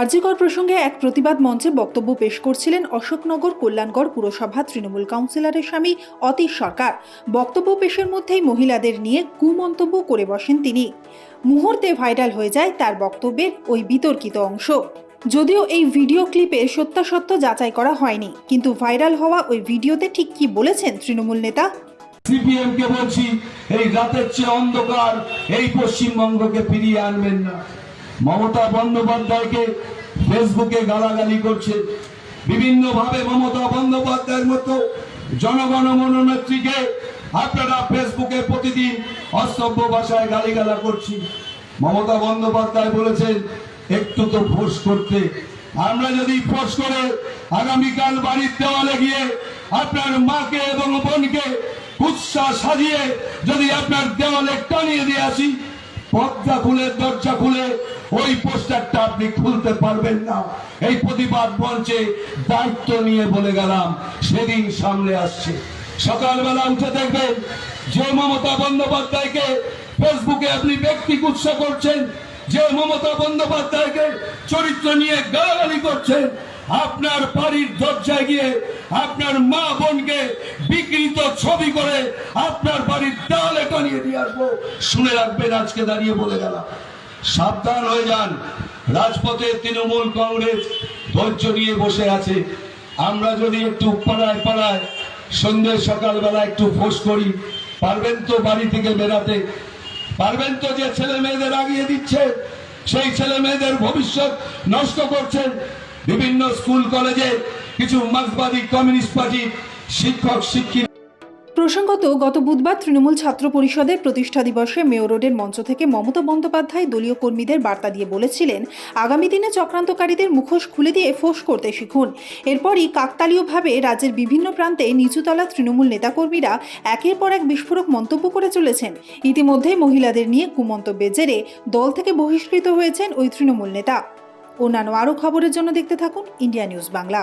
আরজিকর প্রসঙ্গে এক প্রতিবাদ মঞ্চে বক্তব্য পেশ করছিলেন অশোকনগর কল্যাণগড় পুরসভা তৃণমূল কাউন্সিলরের স্বামী অতীশ সরকার। বক্তব্য পেশের মধ্যেই মহিলাদের নিয়ে কুমন্তব্য করে বসেন তিনি। মুহূর্তে ভাইরাল হয়ে যায় তার বক্তব্যের ওই বিতর্কিত অংশ। যদিও এই ভিডিও ক্লিপের সত্যাসত্য যাচাই করা হয়নি, কিন্তু ভাইরাল হওয়া ওই ভিডিওতে ঠিক কি বলেছেন তৃণমূল নেতা? সিপিএম কে বলছি, এই রাতের চেয়ে অন্ধকার এই পশ্চিমবঙ্গকে ফিরিয়ে আনবেন না। মমতা বন্দ্যোপাধ্যায়কে ফেসবুকে গালাগালি করছে। বিভিন্ন ভাবে মমতা বন্দ্যোপাধ্যায়ের মতো জনগণ মনোনেত্রীকে আপনারা ফেসবুকে প্রতিদিন অসভ্য ভাষায় গালিগালা করছি মমতা বন্দ্যোপাধ্যায় বলেছেন, একটু তো ফোর্স করতে। আমরা যদি ফোর্স করে আগামীকাল বাড়ির দেওয়ালে গিয়ে আপনার মাকে এবং বোনকে উৎসাহ সাজিয়ে যদি আপনার দেওয়ালে টানিয়ে দিয়ে আসি পর্দা খুলে, দরজা খুলে, ওই পোস্টারটা আপনি খুলতে পারবেন না। এই প্রতিবাদ মঞ্চে দায়িত্ব নিয়ে বলে গেলাম, সেদিন সামনে আসছে। সকালবেলা উঠে দেখবেন যে মমতা বন্দ্যোপাধ্যায়কে ফেসবুকে আপনি ব্যক্তি উৎসাহ করছেন। যে মমতা বন্দ্যোপাধ্যায়কে চরিত্র নিয়ে গালাগালি করছেন আপনার বাড়ির দরজায় গিয়ে আপনার মা বোনকে বিকৃত ছবি করে আপনার বাড়ির দেওয়ালে টানিয়ে দিয়ে আসব। শুনে রাখবেন, আজকে দাঁড়িয়ে বলে গেলাম। সাবধান হয়ে যান। রাজপথে তৃণমূল কংগ্রেস ধৈর্য নিয়ে বসে আছে। আমরা যদি একটু পাড়ায় পাড়ায় সন্ধ্যে সকালবেলা একটু ফোর্স করি, পারবেন তো বাড়ি থেকে বেরাতে পারবেন তো যে ছেলে মেয়েদের আগিয়ে দিচ্ছে? সেই ছেলে মেয়েদের ভবিষ্যৎ নষ্ট করছেন বিভিন্ন স্কুল, কলেজে কিছু মার্ক্সবাদী কমিউনিস্ট পার্টি শিক্ষক শিক্ষিত প্রসঙ্গত, গত বুধবার তৃণমূল ছাত্র পরিষদের প্রতিষ্ঠা দিবসে মেয়র রোডের মঞ্চ থেকে মমতা বন্দ্যোপাধ্যায় দলীয় কর্মীদের বার্তা দিয়ে বলেছিলেন, আগামী দিনে চক্রান্তকারীদের মুখোশ খুলে দিয়ে ফোঁস করতে শিখুন। এরপরই কাকতালীয়ভাবে রাজ্যের বিভিন্ন প্রান্তে নিচুতলা তৃণমূল নেতাকর্মীরা একের পর এক বিস্ফোরক মন্তব্য করে চলেছেন। ইতিমধ্যে মহিলাদের নিয়ে কুমন্তব্যের জেরে দল থেকে বহিষ্কৃত হয়েছেন ওই তৃণমূল নেতা। অন্যান্য আরও খবরের জন্য দেখতে থাকুন ইন্ডিয়া নিউজ বাংলা।